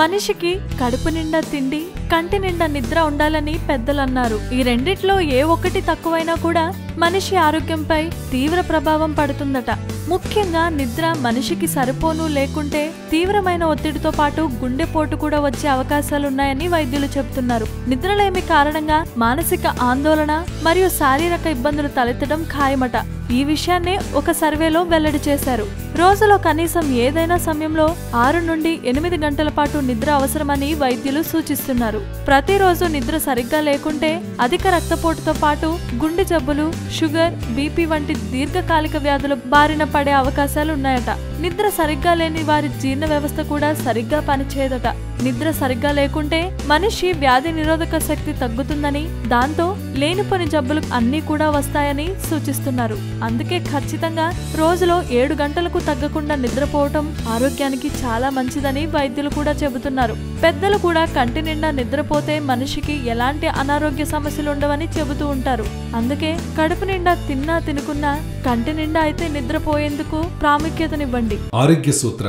మనిషికి కడుపు నిండా తిండి కంటి నిండా నిద్ర ఉండాలని పెద్దలు అన్నారు ఈ రెండిట్లో ఏ ఒక్కటి తక్కువైనా కూడా మనిషి ఆరోగ్యంపై తీవ్ర ప్రభావం పడుతుందట. ముఖ్యంగా నిద్ర మనిషికి సరిపోను లేకుంటే తీవ్రమైన ఒత్తిడితో పాటు గుండెపోటు కూడా వచ్చే అవకాశాలున్నాయని వైద్యులు చెబుతున్నారు. నిద్రలేమి కారణంగా మానసిక ఆందోళన మరియు శారీరక ఇబ్బందులు తలెత్తడం ఖాయమట. ఈ విషయాన్నే ఒక సర్వేలో వెల్లడి చేశారు. రోజులో కనీసం ఏదైనా సమయంలో ఆరు నుండి ఎనిమిది గంటల పాటు నిద్ర అవసరమని వైద్యులు సూచిస్తున్నారు. ప్రతిరోజు నిద్ర సరిగ్గా లేకుంటే అధిక రక్తపోటుతో పాటు గుండె జబ్బులు షుగర్ బీపీ వంటి దీర్ఘకాలిక వ్యాధుల బారిన పడే అవకాశాలు ఉన్నాయట నిద్ర సరిగ్గా లేని వారి జీర్ణ వ్యవస్థ కూడా సరిగ్గా పనిచేయదట. నిద్ర సరిగ్గా లేకుంటే మనిషి వ్యాధి నిరోధక శక్తి తగ్గుతుందని దాంతో లేనిపోని జబ్బులు అన్నీ కూడా వస్తాయని సూచిస్తున్నారు. అందుకే ఖచ్చితంగా రోజులో ఏడు గంటలకు తగ్గకుండా నిద్రపోవటం ఆరోగ్యానికి చాలా మంచిదని వైద్యులు కూడా చెబుతున్నారు. పెద్దలు కూడా కంటి నిండా నిద్రపోతే మనిషికి ఎలాంటి అనారోగ్య సమస్యలు ఉండవని చెబుతూ ఉంటారు. అందుకే కడుపు నిండా తిన్నా తినుకున్నా కంటి నిండా అయితే నిద్రపోయేందుకు ప్రాముఖ్యతనివ్వండి. ఆరోగ్య సూత్ర